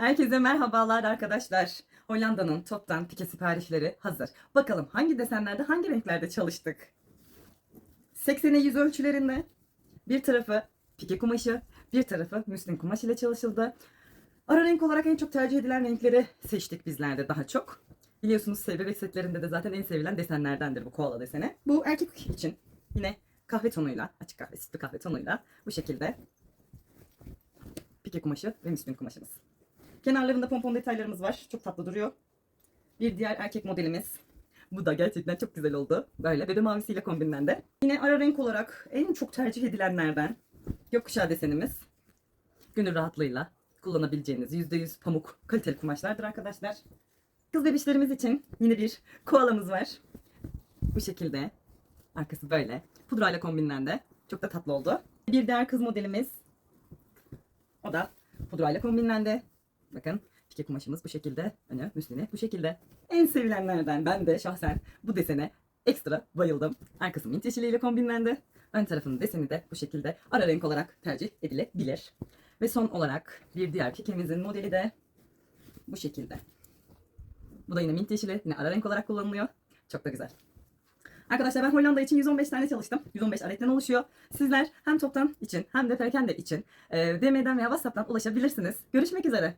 Herkese merhabalar arkadaşlar. Hollanda'nın toptan pike siparişleri hazır. Bakalım hangi desenlerde, hangi renklerde çalıştık? 80'e 100 ölçülerinde bir tarafı pike kumaşı, bir tarafı müslin kumaş ile çalışıldı. Ara renk olarak en çok tercih edilen renkleri seçtik bizler de daha çok. Biliyorsunuz bebek setlerinde de zaten en sevilen desenlerdendir bu koala deseni. Bu erkek için yine kahve tonuyla, açık kahve, sütlü kahve tonuyla bu şekilde pike kumaşı ve müslin kumaşımız. Kenarlarında pompon detaylarımız var. Çok tatlı duruyor. Bir diğer erkek modelimiz. Bu da gerçekten çok güzel oldu. Böyle bebe mavisiyle kombinlendi. Yine ara renk olarak en çok tercih edilenlerden gökkuşağı desenimiz. Gönül rahatlığıyla kullanabileceğiniz %100 pamuk kaliteli kumaşlardır arkadaşlar. Kız bebişlerimiz için yine bir koalamız var. Bu şekilde. Arkası böyle. Pudrayla kombinlendi. Çok da tatlı oldu. Bir diğer kız modelimiz. O da pudrayla kombinlendi. Bakın pike kumaşımız bu şekilde. Önü müslini bu şekilde. En sevilenlerden ben de şahsen bu desene ekstra bayıldım. Arkası mint yeşiliyle kombinlendi. Ön tarafının deseni de bu şekilde ara renk olarak tercih edilebilir. Ve son olarak bir diğer pikemizin modeli de bu şekilde. Bu da yine mint yeşili. Yine ara renk olarak kullanılıyor. Çok da güzel. Arkadaşlar ben Hollanda için 115 tane çalıştım. 115 adetten oluşuyor. Sizler hem toptan için hem de perakende için e, DM'den veya WhatsApp'tan ulaşabilirsiniz. Görüşmek üzere.